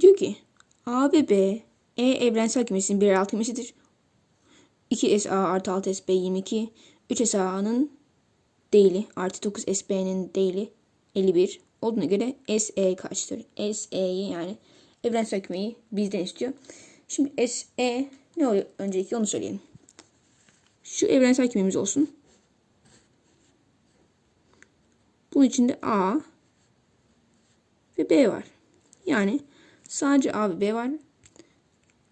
diyor ki A ve B E evrensel kümesinin bir alt kümesidir. 2 SA artı 6 SB 22. 3 SA'nın değili artı 9 SB'nin değili 51 olduğuna göre SE kaçtır? SE'yi yani evrensel kümeyi bizden istiyor. Şimdi SE ne oluyor? Öncelikle onu söyleyelim. Şu evrensel kümemiz olsun. Bunun içinde A ve B var. Yani sadece A ve B var.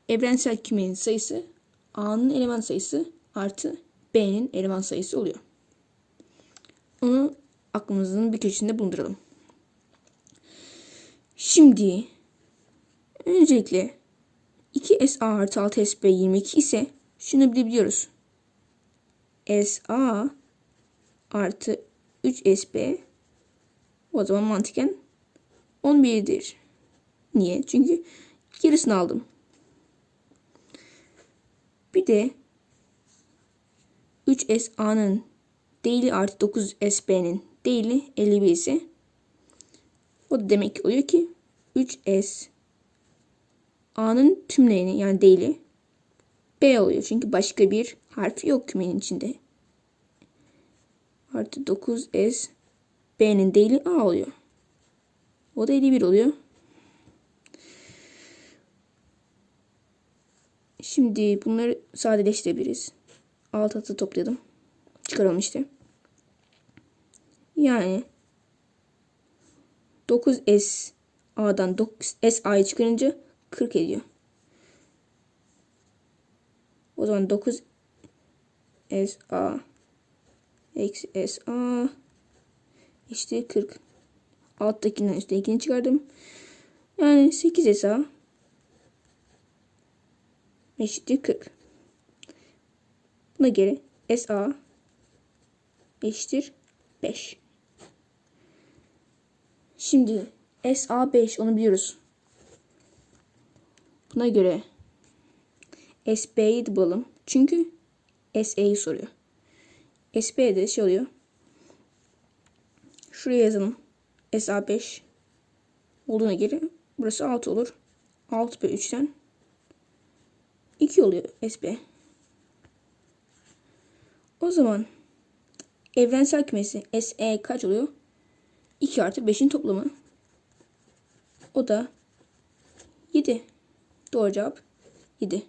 Evrensel kümenin sayısı A'nın eleman sayısı artı B'nin eleman sayısı oluyor. Onu aklımızın bir köşesinde bulunduralım. Şimdi öncelikle 2 SA artı 6 SB 22 ise şunu bilebiliyoruz. SA artı 3 SB o zaman mantıken 11'dir. Niye? Çünkü yarısını aldım. Bir de 3SA'nın değili artı 9SB'nin değili 51 ise o da demek ki oluyor ki 3S A'nın yani değili B oluyor. Çünkü başka bir harf yok kümenin içinde. Artı 9S B'nin değili A oluyor. O da 51 oluyor. Şimdi bunları sadeleştirebiliriz. Alt atı toplayalım. Çıkaralım işte. Yani 9S A'dan 9 S A'yı çıkarınca 40 ediyor. O zaman 9 S A eksi S A işte 40. Alttakinden üsttekini çıkardım. Yani 8 S A eşittir 40. Buna göre SA eşittir 5. Şimdi SA 5 onu biliyoruz. Buna göre SB'yi de bulalım. Çünkü SE'yi soruyor. SB'de şey oluyor. Şuraya yazalım. SA 5 olduğuna göre burası 6 olur. 6 bölü 3'ten 2 oluyor SB. O zaman evrensel kümesi SE kaç oluyor? 2 artı 5'in toplamı. O da 7. Doğru cevap 7.